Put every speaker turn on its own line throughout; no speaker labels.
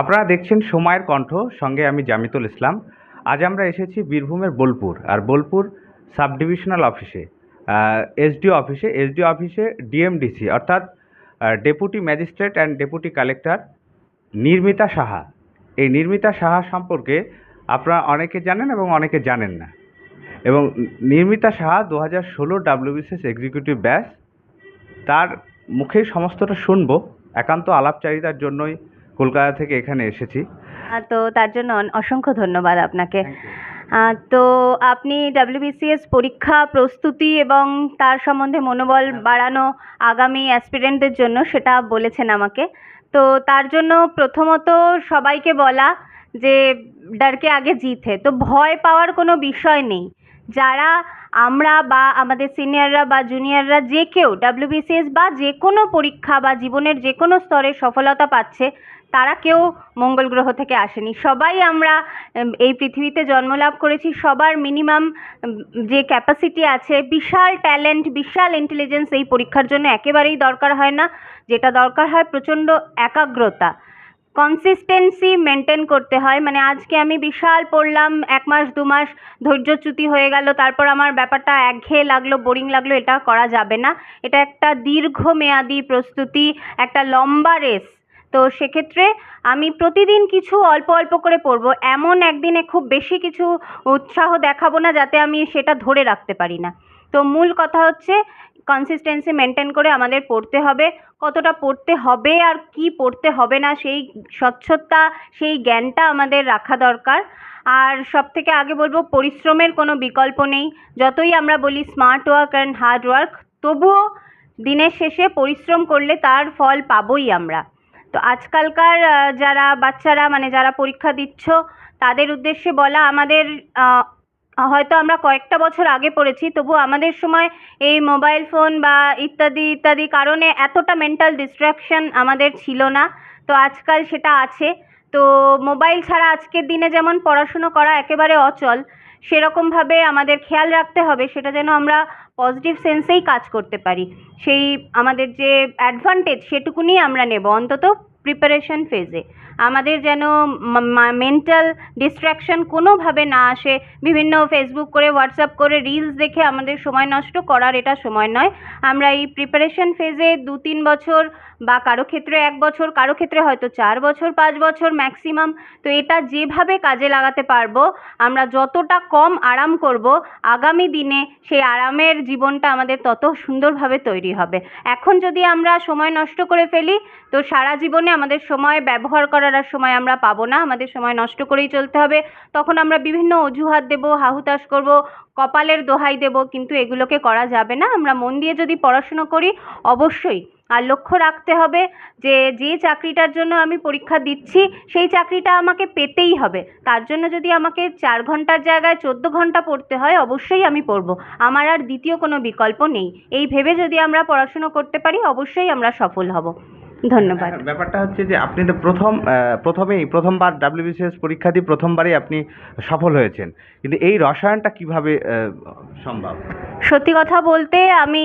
আপনারা দেখছেন সময়ের কণ্ঠ, সঙ্গে আমি জামিতুল ইসলাম। আজ আমরা এসেছি বীরভূমের বোলপুর, আর বোলপুর সাব ডিভিশনাল অফিসে এসডিও অফিসে। এসডিও অফিসে ডিএমডিসি, অর্থাৎ deputy magistrate and deputy collector Nirmita Saha. এই নির্মিতা সাহা সম্পর্কে আপনারা অনেকে জানেন এবং অনেকে জানেন না। এবং নির্মিতা সাহা দু হাজার ষোলো ডাব্লিউবিসিএস এক্সিকিউটিভ ব্যাচ, তার মুখেই সমস্তটা শুনব, একান্ত আলাপচারিতার জন্যই কলকাতা থেকে এখানে এসেছি।
তো তার জন্য অসংখ্য ধন্যবাদ আপনাকে। তো আপনি ডাব্লিউবিসিএস পরীক্ষা প্রস্তুতি এবং তার সম্বন্ধে মনোবল বাড়ানো আগামী অ্যাসপিরেন্টদের জন্য সেটা বলেছেন আমাকে। তো তার জন্য প্রথমত সবাইকে বলা যে ডারকে আগে জিতে। তো ভয় পাওয়ার কোনো বিষয় নেই। যারা আমরা বা আমাদের সিনিয়ররা বা জুনিয়ররা যে কেউ ডাব্লিউবিসিএস বা যে কোনো পরীক্ষা বা জীবনের যে কোনো স্তরে সফলতা পাচ্ছে তারা কেউ মঙ্গল গ্রহ থেকে আসেনি। সবাই আমরা এই পৃথিবীতে জন্ম লাভ করেছি। সবার মিনিমাম যে ক্যাপাসিটি আছে, বিশাল ট্যালেন্ট বিশাল ইন্টেলিজেন্স এই পরীক্ষার জন্য একেবারেই দরকার হয় না। যেটা দরকার হয় প্রচণ্ড একাগ্রতা। কনসিস্টেন্সি মেনটেন করতে হয়। মানে আজকে আমি বিশাল পড়লাম, এক মাস, দু মাস ধৈর্যচ্যুতি হয়ে গেল, তারপর আমার ব্যাপারটা একঘেয়ে লাগল বোরিং লাগল, এটা করা যাবে না। এটা একটা দীর্ঘমেয়াদী প্রস্তুতি, একটা লম্বা রেস তো সেক্ষেত্রে আমি প্রতিদিন কিছু অল্প অল্প করে পড়ব। এমন একদিনে খুব বেশি কিছু উৎসাহ দেখাবো না যাতে আমি সেটা ধরে রাখতে পারি না। তো মূল কথা হচ্ছে কনসিস্টেন্সি মেনটেন করে আমাদের পড়তে হবে। কতটা পড়তে হবে আর কি পড়তে হবে না সেই স্বচ্ছতা, সেই জ্ঞানটা আমাদের রাখা দরকার। আর সব থেকে আগে বলব পরিশ্রমের কোনো বিকল্প নেই। যতই আমরা বলি smart work and hard work তবুও দিনের শেষে পরিশ্রম করলে তার ফল পাবোই আমরা। তো আজকালকার যারা বাচ্চারা মানে যারা পরীক্ষা দিচ্ছ, তাদের উদ্দেশ্যে বলা আমাদের হয়তো আমরা কয়েকটা বছর আগে পড়েছি, তবু আমাদের সময় এই মোবাইল ফোন বা ইত্যাদি ইত্যাদি কারণে এতটা মেন্টাল ডিস্ট্র্যাকশন আমাদের ছিল না। তো আজকাল সেটা আছে। তো মোবাইল ছাড়া আজকের দিনে যেমন পড়াশুনো করা একেবারে অচল সেরকমভাবে আমাদের খেয়াল রাখতে হবে, সেটা যেন আমরা পজিটিভ সেন্সেই কাজ করতে পারি। সেই আমাদের যে অ্যাডভান্টেজ সেটুকুনি আমরা নেব। অন্তত প্রিপারেশন ফেজে আমাদের যেন মেন্টাল ডিস্ট্র্যাকশন কোনোভাবে না আসে, বিভিন্ন ফেসবুক করে হোয়াটসঅ্যাপ করে রিলস দেখে আমাদের সময় নষ্ট করার এটা সময় নয়। আমরা এই প্রিপারেশন ফেজে দু তিন বছর বা কারও ক্ষেত্রে এক বছর, কারও ক্ষেত্রে হয়তো চার বছর, পাঁচ বছর ম্যাক্সিমাম তো এটা যেভাবে কাজে লাগাতে পারব, আমরা যতটা কম আরাম করব, আগামী দিনে সেই আরামের জীবনটা আমাদের তত সুন্দরভাবে তৈরি হবে। এখন যদি আমরা সময় নষ্ট করে ফেলি, তো সারা জীবনে আমাদের সময় ব্যবহার করার আর সময় আমরা পাবো না। আমাদের সময় নষ্ট করেই চলতে হবে। তখন আমরা বিভিন্ন অজুহাত দেব, হাহুতাশ করব, কপালের দোহাই দেব, কিন্তু এগুলোকে করা যাবে না। আমরা মন দিয়ে যদি পড়াশুনো করি, অবশ্যই। আর লক্ষ্য রাখতে হবে যে যে চাকরিটার জন্য আমি পরীক্ষা দিচ্ছি, সেই চাকরিটা আমাকে পেতেই হবে। তার জন্য যদি আমাকে চার ঘণ্টার জায়গায় চোদ্দ ঘণ্টা পড়তে হয়, অবশ্যই আমি পড়ব। আমার আর দ্বিতীয় কোনো বিকল্প নেই। এই ভেবে যদি আমরা পড়াশুনো করতে পারি, অবশ্যই আমরা সফল হব। ধন্যবাদ।
হ্যাঁ, ব্যাপারটা হচ্ছে যে আপনি তো প্রথম প্রথমেই প্রথমবার ডাব্লিউবিসিএস পরীক্ষা দিয়ে প্রথমবারই আপনি সফল হয়েছেন। কিন্তু এই রসায়নটা কীভাবে সম্ভব?
সত্যি কথা বলতে আমি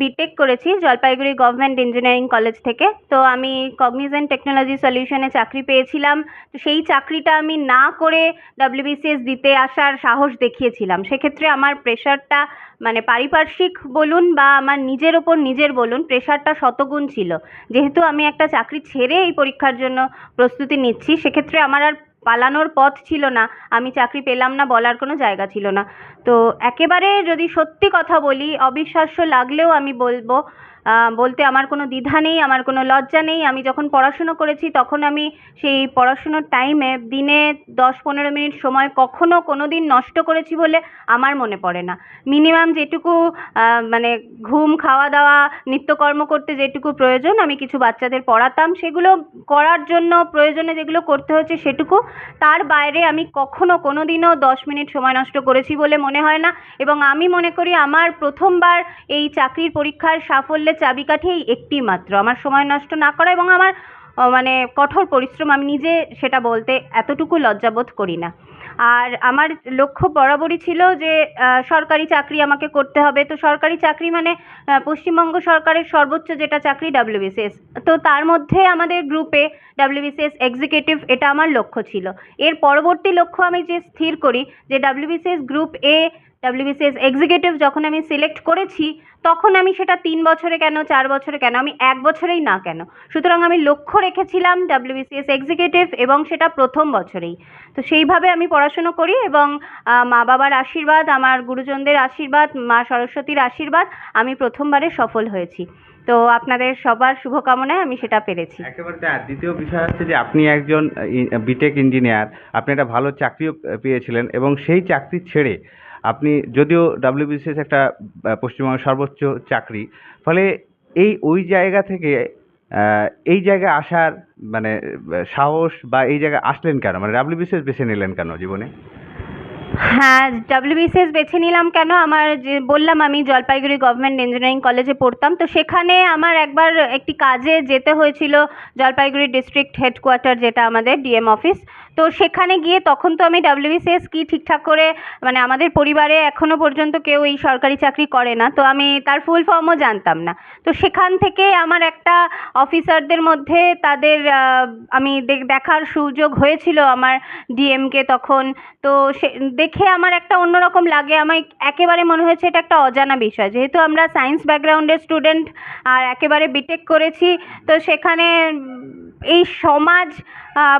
বিটেক করেছি জলপাইগুড়ি গভর্নমেন্ট ইঞ্জিনিয়ারিং কলেজ থেকে। তো আমি কগনিজেন্ট টেকনোলজি সলিউশনে চাকরি পেয়েছিলাম। তো সেই চাকরিটা আমি না করে ডাব্লিউবিসিএস দিতে আসার সাহস দেখিয়েছিলাম। সেক্ষেত্রে আমার প্রেশারটা মানে পারিপার্শ্বিক বলুন বা আমার নিজের ওপর নিজের বলুন প্রেশারটা শতগুণ ছিল। যেহেতু আমি একটা চাকরি ছেড়ে এই পরীক্ষার জন্য প্রস্তুতি নিচ্ছি, সেক্ষেত্রে আমার আর পালানোর পথ ছিল না। আমি চাকরি পেলাম না বলার কোনো জায়গা ছিল না। তো একেবারে যদি সত্যি কথা বলি, অবিশ্বাস্য লাগলেও আমি বলব বলতে আমার কোনো দ্বিধা নেই, আমার কোনো লজ্জা নেই। আমি যখন পড়াশুনো করেছি, তখন আমি সেই পড়াশুনোর টাইমে দিনে দশ পনেরো মিনিট সময় কখনো কোনো দিন নষ্ট করেছি বলে আমার মনে পড়ে না। মিনিমাম যেটুকু মানে ঘুম খাওয়া দাওয়া নিত্যকর্ম করতে যেটুকু প্রয়োজন, আমি কিছু বাচ্চাদের পড়াতাম। সেগুলো করার জন্য, প্রয়োজনে যেগুলো করতে হচ্ছে সেটুকু। তার বাইরে আমি কখনো কোনো দিনও দশ মিনিট সময় নষ্ট করেছি বলে মনে হয় না। এবং আমি মনে করি আমার প্রথমবার এই চাকরির পরীক্ষার সাফল্যের চাবিকাঠি এই একটি মাত্র আমার সময় নষ্ট না করা এবং আমার মানে কঠোর পরিশ্রম আমি নিজে সেটা বলতে এতটুকু লজ্জাবোধ করি না। আর আমার লক্ষ্য বরাবরই ছিল যে সরকারি চাকরি আমাকে করতে হবে। তো সরকারি চাকরি মানে পশ্চিমবঙ্গ সরকারের সর্বোচ্চ যেটা চাকরি ডাব্লিউবিসিএস। তো তার মধ্যে আমাদের গ্রুপে ডাব্লিউবিসিএস এক্সিকিউটিভ এটা আমার লক্ষ্য ছিল। এর পরবর্তী লক্ষ্য আমি যে স্থির করি, যে WBCS group A WBCS executive যখন আমি সিলেক্ট করেছি, তখন আমি সেটা তিন বছরে কেন, চার বছরে কেন, আমি এক বছরেই না কেন। সুতরাং আমি লক্ষ্য রেখেছিলাম ডাব্লিউবিসিএস এক্সিকিউটিভ এবং সেটা প্রথম বছরেই। তো সেইভাবে আমি পড়াশুনো করি এবং মা বাবার আশীর্বাদ, আমার গুরুজনদের আশীর্বাদ, মা সরস্বতীর আশীর্বাদ, আমি প্রথমবারে সফল হয়েছি। তো আপনাদের সবার শুভকামনায় আমি সেটা পেরেছি।
দ্বিতীয় বিষয় হচ্ছে যে, আপনি একজন বিটেক ইঞ্জিনিয়ার আপনি একটা ভালো চাকরিও পেয়েছিলেন এবং সেই চাকরি ছেড়ে আপনি যদিও ডাব্লিউবিসিএস একটা পশ্চিমবঙ্গের সর্বোচ্চ চাকরি, ফলে এই, ওই জায়গা থেকে এই জায়গায় আসার মানে সাহস বা এই জায়গায় আসলেন কেন? মানে ডাব্লিউবিসিএস বেছে নিলেন কেন জীবনে?
হ্যাঁ ডাব্লিউবিসিএস বেছে নিলাম কেন? আমার যে, বললাম আমি জলপাইগুড়ি গভর্নমেন্ট ইঞ্জিনিয়ারিং কলেজে পড়তাম। তো সেখানে আমার একবার একটি কাজে যেতে হয়েছিল জলপাইগুড়ি ডিস্ট্রিক্ট হেডকোয়ার্টার যেটা আমাদের ডিএম অফিস তো সেখানে গিয়ে তখন তো আমি ডাব্লিউবিসিএস কি ঠিকঠাক করে মানে আমাদের পরিবারে এখনও পর্যন্ত কেউ এই সরকারি চাকরি করে না, তো আমি তার ফুল ফর্মও জানতাম না। তো সেখান থেকে আমার একটা অফিসারদের মধ্যে তাদের আমি দেখার সুযোগ হয়েছিল আমার ডিএমকে তখন। তো সে, দেখে আমার একটা অন্যরকম লাগে, আমার একেবারে মনে হয়েছে এটা একটা অজানা বিষয়। যেহেতু আমরা সায়েন্স ব্যাকগ্রাউন্ডের স্টুডেন্ট আর একেবারে বিটেক করেছি, তো সেখানে এই সমাজ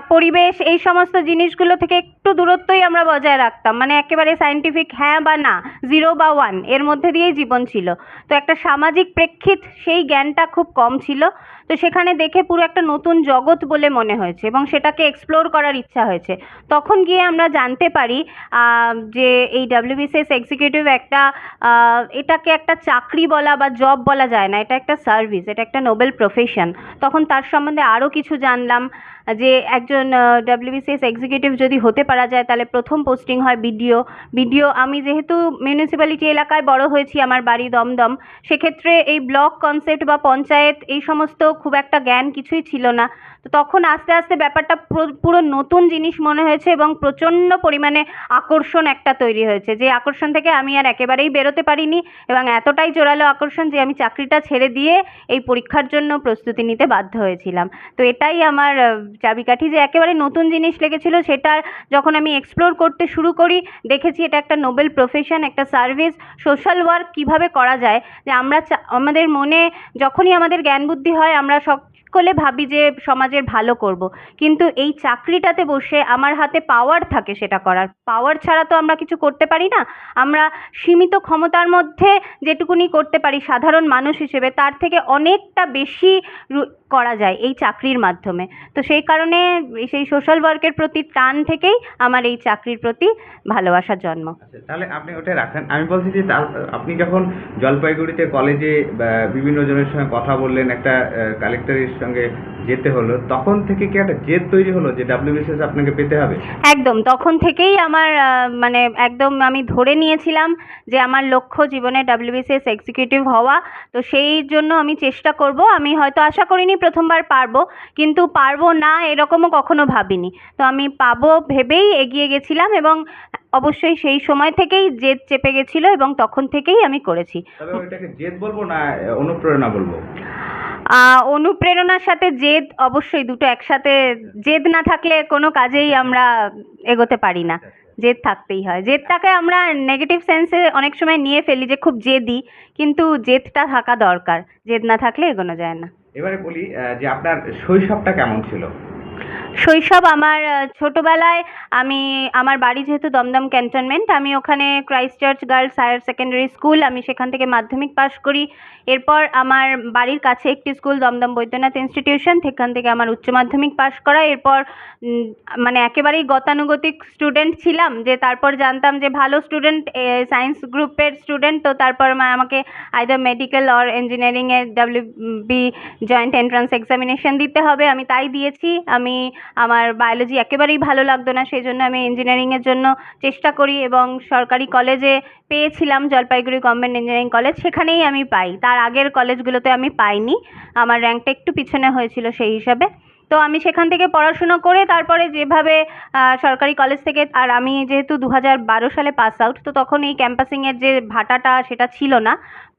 পরিবেশ, এই সমস্ত জিনিসগুলো থেকে একটু দূরত্বই আমরা বজায় রাখতাম। মানে একেবারে সায়েন্টিফিক হ্যাঁ বা না জিরো বা ওয়ানের মধ্যে দিয়েই জীবন ছিল। তো একটা সামাজিক প্রেক্ষিত সেই জ্ঞানটা খুব কম ছিল। তো সেখানে দেখে পুরো একটা নতুন জগৎ বলে মনে হয়েছে এবং সেটাকে এক্সপ্লোর করার ইচ্ছা হয়েছে। তখন গিয়ে আমরা জানতে পারি যে এই ডাব্লিউবিসিএস এক্সিকিউটিভ একটা এটাকে একটা চাকরি বলা বা জব বলা যায় না, এটা একটা সার্ভিস এটা একটা নোবেল প্রফেশন তখন তার সম্বন্ধে আরও কিছু জানলাম, যে একজন ডাব্লিউবিসিএস এক্সিকিউটিভ যদি হতে পারা যায়, তাহলে প্রথম পোস্টিং হয় বিডিও। বিডিও, আমি যেহেতু মিউনিসিপ্যালিটি এলাকায় বড় হয়েছি, আমার বাড়ি দমদম, সেক্ষেত্রে এই ব্লক কনসেপ্ট বা পঞ্চায়েত এই সমস্ত খুব একটা জ্ঞান কিছুই ছিল না। তো তখন আস্তে আস্তে ব্যাপারটা পুরো- নতুন জিনিস মনে হয়েছে এবং প্রচণ্ড পরিমাণে আকর্ষণ একটা তৈরি হয়েছে যে আকর্ষণ থেকে আমি আর একেবারেই বেরোতে পারিনি এবং এতটাই জোরালো আকর্ষণ যে আমি চাকরিটা ছেড়ে দিয়ে এই পরীক্ষার জন্য প্রস্তুতি নিতে বাধ্য হয়েছিলাম। তো এটাই আমার চাবিকাঠি যে একেবারে নতুন জিনিস লেগেছিল সেটার যখন আমি এক্সপ্লোর করতে শুরু করি, দেখেছি এটা একটা নোবেল প্রফেশন একটা সার্ভিস সোশ্যাল ওয়ার্ক কীভাবে করা যায়? যে আমরা আমাদের মনে যখনই আমাদের জ্ঞান বুদ্ধি হয় আমরা সকলে ভাবি যে সমাজের ভালো করব। কিন্তু এই চাকরিটাতে বসে আমার হাতে পাওয়ার থাকে সেটা করার। পাওয়ার ছাড়া তো আমরা কিছু করতে পারি না। আমরা সীমিত ক্ষমতার মধ্যে যেটুকুনি করতে পারি সাধারণ মানুষ হিসেবে, তার থেকে অনেকটা বেশি করা যায় এই চাকরির মাধ্যমে। তো সেই কারণে সেই সোশ্যাল ওয়ার্কের প্রতি টান থেকেই আমার এই চাকরির প্রতি ভালোবাসার জন্ম।
আচ্ছা তাহলে আপনি ওটা রাখেন। আমি বলছি যে আপনি যখন জলপাইগুড়িতে কলেজে বিভিন্ন জনের সঙ্গে কথা বললেন একটা কালেক্টরের সঙ্গে যেতে হলো তখন থেকে কি একটা জেদ তৈরি হলো যে ডাব্লিউবিসিএস আপনাকে পেতে হবে?
একদম তখন থেকেই আমার মানে একদম আমি ধরে নিয়েছিলাম যে আমার লক্ষ্য জীবনে ডাব্লিউবিসিএস এক্সিকিউটিভ হওয়া। তো সেই জন্য আমি চেষ্টা করব। আমি হয়তো আশা করিনি প্রথমবার পারব কিন্তু পারব না এরকমও কখনো ভাবিনি। তো আমি পাবো ভেবেই এগিয়ে গেছিলাম এবং অবশ্যই সেই সময় থেকেই জেদ চেপে গেছিল এবং তখন থেকেই আমি করেছি।
জেদ বলব না অনুপ্রেরণা বলব?
অনুপ্রেরণার সাথে জেদ অবশ্যই দুটো একসাথে জেদ না থাকলে কোনো কাজেই আমরা এগোতে পারি না। জেদ থাকতেই হয়। জেদটাকে আমরা নেগেটিভ সেন্সে অনেক সময় নিয়ে ফেলি যে খুব জেদি কিন্তু জেদটা থাকা দরকার। জেদ না থাকলে এগোনো যায় না।
এবারে বলি যে আপনার শৈশবটা কেমন ছিল?
শৈশব আমার ছোটবেলায় আমি, আমার বাড়ি যেহেতু দমদম ক্যান্টনমেন্ট, আমি ওখানে Christ Church girls higher secondary school আমি সেখান থেকে মাধ্যমিক পাশ করি। এরপর আমার বাড়ির কাছে একটি স্কুল দমদম বৈদ্যনাথ ইনস্টিটিউশন, সেখান থেকে আমার উচ্চ মাধ্যমিক পাশ করা। এরপর মানে একেবারেই গতানুগতিক স্টুডেন্ট ছিলাম, যে তারপর জানতাম যে ভালো স্টুডেন্ট সায়েন্স গ্রুপের স্টুডেন্ট তো তারপর আমাকে আইদার মেডিকেল অর ইঞ্জিনিয়ারিংয়ে W B joint entrance examination দিতে হবে। আমি তাই দিয়েছি। আমি আমার বায়োলজি একেবারেই ভালো লাগতো না সেই জন্য আমি ইঞ্জিনিয়ারিংয়ের জন্য চেষ্টা করি এবং সরকারি কলেজে পেয়েছিলাম জলপাইগুড়ি গভর্নমেন্ট ইঞ্জিনিয়ারিং কলেজ সেখানেই আমি পাই। তার আগের কলেজগুলোতে আমি পাইনি, আমার র্যাঙ্কটা একটু পিছনে হয়েছিল সেই হিসাবে। তো আমি সেখান থেকে পড়াশুনো করে তারপরে যেভাবে সরকারি কলেজ থেকে, আর আমি যেহেতু দু হাজার বারো সালে পাস আউট তো তখন এই ক্যাম্পাসিংয়ের যে ভাটাটা সেটা ছিল না।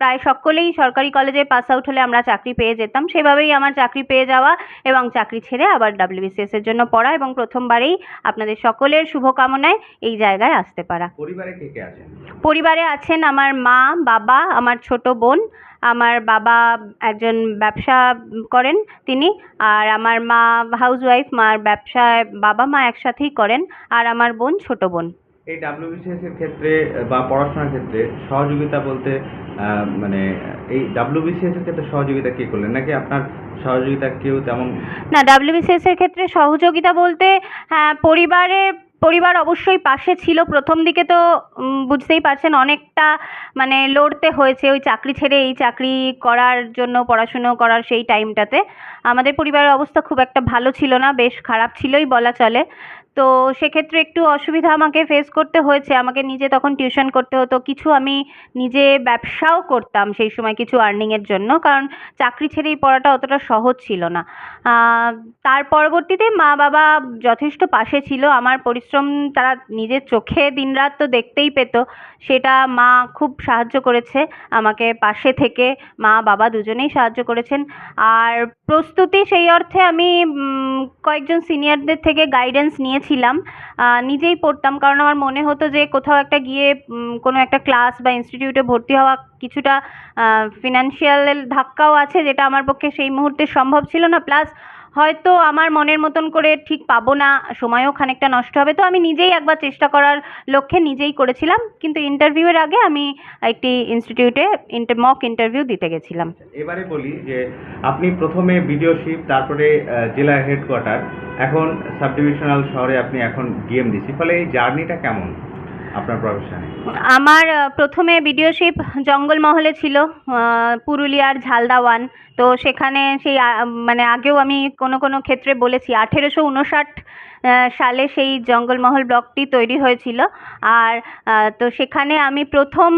প্রায় সকলেই সরকারি কলেজে পাস আউট হলে আমরা চাকরি পেয়ে যেতাম। সেভাবেই আমার চাকরি পেয়ে যাওয়া এবং চাকরি ছেড়ে আবার ডাব্লিউবিসিএস এর জন্য পড়া এবং প্রথমবারেই আপনাদের সকলের শুভকামনায় এই জায়গায় আসতে পারা।
পরিবারে কে কে আছেন?
পরিবারে আছেন আমার মা বাবা আমার ছোট বোন আমার বাবা একজন ব্যবসা করেন তিনি আর আমার মা হাউসওয়াইফ মার ব্যবসায় বাবা মা একসাথেই করেন আর আমার বোন ছোট বোন।
এই ডাব্লিউবিসিএস এর ক্ষেত্রে, বা পড়াশোনার ক্ষেত্রে সহযোগিতা বলতে মানে এই ডাব্লিউবিসিএস এর ক্ষেত্রে সহযোগিতা কে করলেন? নাকি আপনার সহযোগিতা কেউ তেমন?
না ডাব্লিউবিসিএস এর ক্ষেত্রে সহযোগিতা বলতে হ্যাঁ পরিবারে, পরিবার অবশ্যই পাশে ছিল। প্রথম দিকে তো বুঝতেই পারছেন অনেকটা মানে লড়তে হয়েছে। ওই চাকরি ছেড়ে এই চাকরি করার জন্য, পড়াশুনো করার সেই টাইমটাতে আমাদের পরিবারের অবস্থা খুব একটা ভালো ছিল না, বেশ খারাপ ছিলই বলা চলে। তো সেক্ষেত্রে একটু অসুবিধা আমাকে ফেস করতে হয়েছে। আমাকে নিজে তখন টিউশন করতে হতো। কিছু আমি নিজে ব্যবসাও করতাম সেই সময় কিছু আর্নিংয়ের জন্য। কারণ চাকরি ছেড়ে এই পড়াটা অতটা সহজ ছিল না। তার পরবর্তীতে মা বাবা যথেষ্ট পাশে ছিল। আমার পরিশ্রম তারা নিজের চোখে দিনরাত তো দেখতেই পেত। সেটা মা খুব সাহায্য করেছে আমাকে পাশে থেকে। মা বাবা দুজনেই সাহায্য করেছেন। আর প্রস্তুতি সেই অর্থে আমি কয়েকজন সিনিয়রদের থেকে গাইডেন্স নিয়েছিলাম আহ, নিজেই পড়তাম। কারণ আমার মনে হতো যে কোথাও একটা গিয়ে কোনো একটা ক্লাস বা ইনস্টিটিউটে ভর্তি হওয়া কিছুটা ফিনান্সিয়াল ধাক্কাও আছে যেটা আমার পক্ষে সেই মুহূর্তে সম্ভব ছিল না। প্লাস হয়তো আমার মনের মতন করে ঠিক পাবো না, সময়ও খানিকটা নষ্ট হবে। তো আমি নিজেই একবার চেষ্টা করার লক্ষ্যে নিজেই করেছিলাম। কিন্তু ইন্টারভিউয়ের আগে আমি একটি ইনস্টিটিউটে মক ইন্টারভিউ দিতে গেছিলাম।
এবারে বলি যে আপনি প্রথমে বিডিওশিপ তারপরে জেলা হেডকোয়ার্টার এখন সাব ডিভিশনাল শহরে আপনি এখন ডিএমডিসি ফলে এই জার্নিটা কেমন? আপনার প্রফেশনে
আমার প্রথমে ভিডিওশিপ জঙ্গলমহলে ছিল পুরুলিয়ার ঝালদা ওয়ান তো সেখানে সেই মানে আগেও আমি কোনো কোনো ক্ষেত্রে বলেছি, আঠেরোশো উনষাট সালে সেই জঙ্গলমহল ব্লকটি তৈরি হয়েছিল। আর তো সেখানে আমি প্রথম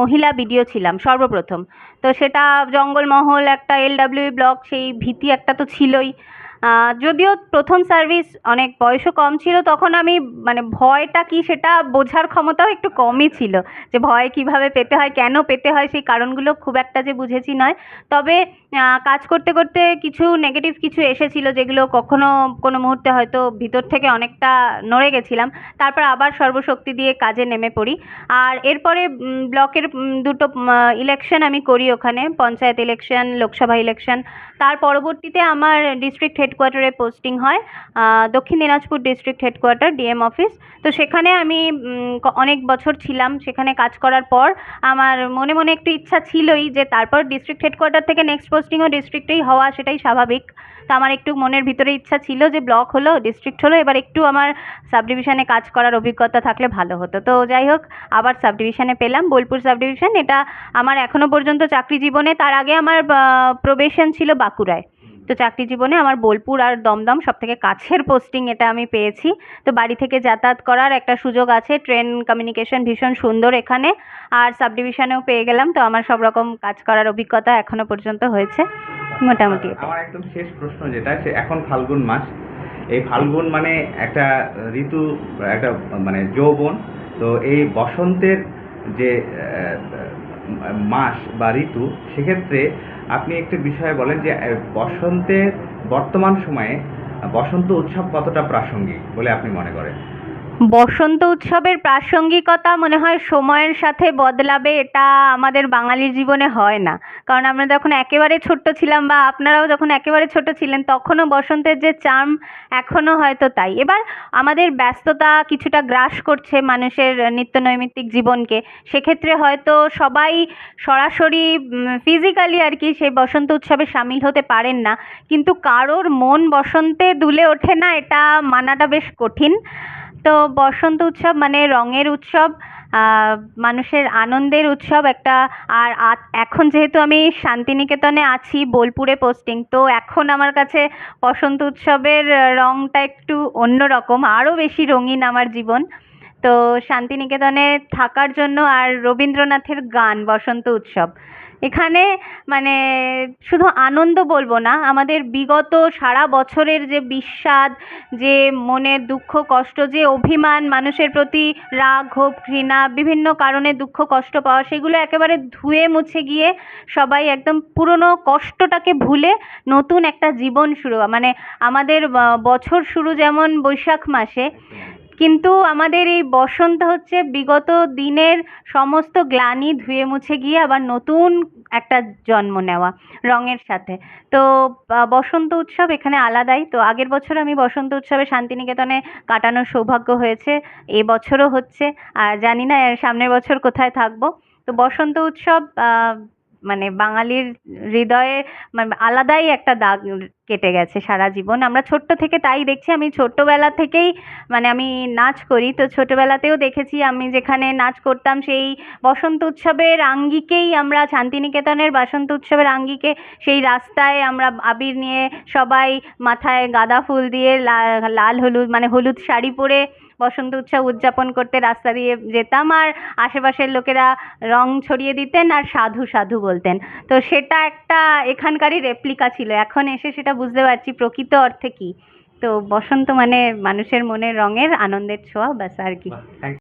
মহিলা বিডিও ছিলাম, সর্বপ্রথম। তো সেটা জঙ্গলমহল, একটা এলডাব্লিউ ব্লক সেই ভীতি একটা তো ছিলই। যদিও প্রথম সার্ভিস অনেক বয়সও কম ছিল, তখন আমি মানে ভয়টা কি সেটা বোঝার ক্ষমতাও একটু কমই ছিল। যে ভয় কীভাবে পেতে হয়, কেন পেতে হয়, সেই কারণগুলো খুব একটা যে বুঝেছি নয়। তবে কাজ করতে করতে কিছু নেগেটিভ কিছু এসেছিল, যেগুলো কখনো কোনো মুহূর্তে হয়তো ভিতর থেকে অনেকটা নড়ে গেছিলাম। তারপর আবার সর্বশক্তি দিয়ে কাজে নেমে পড়ি। আর এরপরে ব্লকের দুটো ইলেকশন আমি করি ওখানে, পঞ্চায়েত ইলেকশন লোকসভা ইলেকশন তার পরবর্তীতে আমার ডিস্ট্রিক্ট হেডকোয়ার্টারে পোস্টিং হয় দক্ষিণ Dinajpur district headquarter DM office তো সেখানে আমি অনেক বছর ছিলাম। সেখানে কাজ করার পর আমার মনে মনে একটু ইচ্ছা ছিলই যে তারপর ডিস্ট্রিক্ট হেডকোয়ার্টার থেকে নেক্সট পোস্টিংও ডিস্ট্রিক্টেই হওয়া সেটাই স্বাভাবিক। তো আমার একটু মনের ভিতরে ইচ্ছা ছিল যে ব্লক হলো ডিস্ট্রিক্ট হলো। এবার একটু আমার সাব ডিভিশনে কাজ করার অভিজ্ঞতা থাকলে ভালো হতো। তো যাই হোক, আবার সাব ডিভিশনে পেলাম। বোলপুর সাব ডিভিশন এটা আমার এখনও পর্যন্ত চাকরি জীবনে। তার আগে আমার প্রবেশন ছিল বাঁকুড়ায়। তো চাকরি জীবনে আমার বোলপুর আর দমদম সব থেকে কাছের পোস্টিং এটা আমি পেয়েছি। তো বাড়ি থেকে যাতায়াত করার একটা সুযোগ আছে ট্রেন কমিউনিকেশন ভীষণ সুন্দর এখানে। আর সাব ডিভিশনেও পেয়ে গেলাম, তো আমার সব রকম কাজ করার অভিজ্ঞতা এখনও পর্যন্ত হয়েছে। মোটামুটি
আমার একদম শেষ প্রশ্ন যেটা এখন ফাল্গুন মাস। এই ফাল্গুন মানে একটা ঋতু, একটা মানে যৌবন। তো এই বসন্তের যে মাস বা ঋতু, সেক্ষেত্রে আপনি একটি বিষয়ে বলেন যে বসন্তের বর্তমান সময়ে বসন্ত উৎসব কতটা প্রাসঙ্গিক বলে আপনি মনে করেন?
বসন্ত উৎসবের প্রাসঙ্গিকতা মনে হয় সময়ের সাথে বদলাবে, এটা আমাদের বাঙালির জীবনে হয় না। কারণ আমরা যখন একেবারে ছোট্ট ছিলাম বা আপনারাও যখন একেবারে ছোট ছিলেন, তখনও বসন্তের যে চার্ম এখনও হয়তো তাই। এবার আমাদের ব্যস্ততা কিছুটা গ্রাস করছে মানুষের নিত্য নৈমিত্তিক জীবনকে। সেক্ষেত্রে হয়তো সবাই সরাসরি ফিজিক্যালি আর কি সেই বসন্ত উৎসবে সামিল হতে পারেন না। কিন্তু কারোর মন বসন্তে দুলে ওঠে না, এটা মানাটা বেশ কঠিন। তো বসন্ত উৎসব মানে রঙের উৎসব মানুষের আনন্দের উৎসব একটা। আর এখন যেহেতু আমি শান্তিনিকেতনে আছি, বোলপুরে পোস্টিং তো এখন আমার কাছে বসন্ত উৎসবের রঙটা একটু অন্যরকম আরও বেশি রঙিন আমার জীবন। তো শান্তিনিকেতনে থাকার জন্য আর রবীন্দ্রনাথের গান বসন্ত উৎসব। এখানে মানে শুধু আনন্দ বলব না, আমাদের বিগত সারা বছরের যে বিষাদ যে মনের দুঃখ, কষ্ট, যে অভিমান, মানুষের প্রতি রাগ, ক্ষোভ, ঘৃণা, বিভিন্ন কারণে দুঃখ, কষ্ট পাওয়া, সেগুলো একেবারে ধুয়ে মুছে গিয়ে সবাই একদম পুরনো কষ্টটাকে ভুলে নতুন একটা জীবন শুরু মানে আমাদের বছর শুরু যেমন বৈশাখ মাসে কিন্তু আমাদের এই বসন্ত হচ্ছে বিগত দিনের সমস্ত গ্লানি ধুয়ে মুছে গিয়ে আবার নতুন একটা জন্ম নেওয়া রঙের সাথে। তো বসন্ত উৎসব এখানে আলাদাই। তো আগের বছর আমি বসন্ত উৎসবে শান্তিনিকেতনে কাটানোর সৌভাগ্য হয়েছে। এ বছরও হচ্ছে। আর জানি না সামনের বছর কোথায় থাকব। তো বসন্ত উৎসব মানে বাঙালির হৃদয়ে মানে আলাদাই একটা দাগ কেটে গেছে সারা জীবন। আমরা ছোট্ট থেকে তাই দেখছি, আমি ছোট্টবেলা থেকেই মানে আমি নাচ করি। তো ছোটবেলাতেও দেখেছি আমি যেখানে নাচ করতাম সেই বসন্ত উৎসবের আঙ্গিকেই আমরা, শান্তিনিকেতনের বসন্ত উৎসবের আঙ্গিকে সেই রাস্তায় আমরা আবির নিয়ে সবাই মাথায় গাঁদা ফুল দিয়ে লাল হলুদ মানে হলুদ শাড়ি পরে বসন্ত উৎসব উদযাপন করতে রাস্তা দিয়ে যেতাম আর আশেপাশের লোকেরা রং ছড়িয়ে দিতেন আর সাধু সাধু বলতেন। তো সেটা একটা এখানকারই রেপ্লিকা ছিল। এখন এসে সেটা বুঝতে পারছি প্রকৃত অর্থে কি। তো বসন্ত মানে মানুষের মনের রঙের আনন্দের ছোঁয়া, ব্যাস আর কি।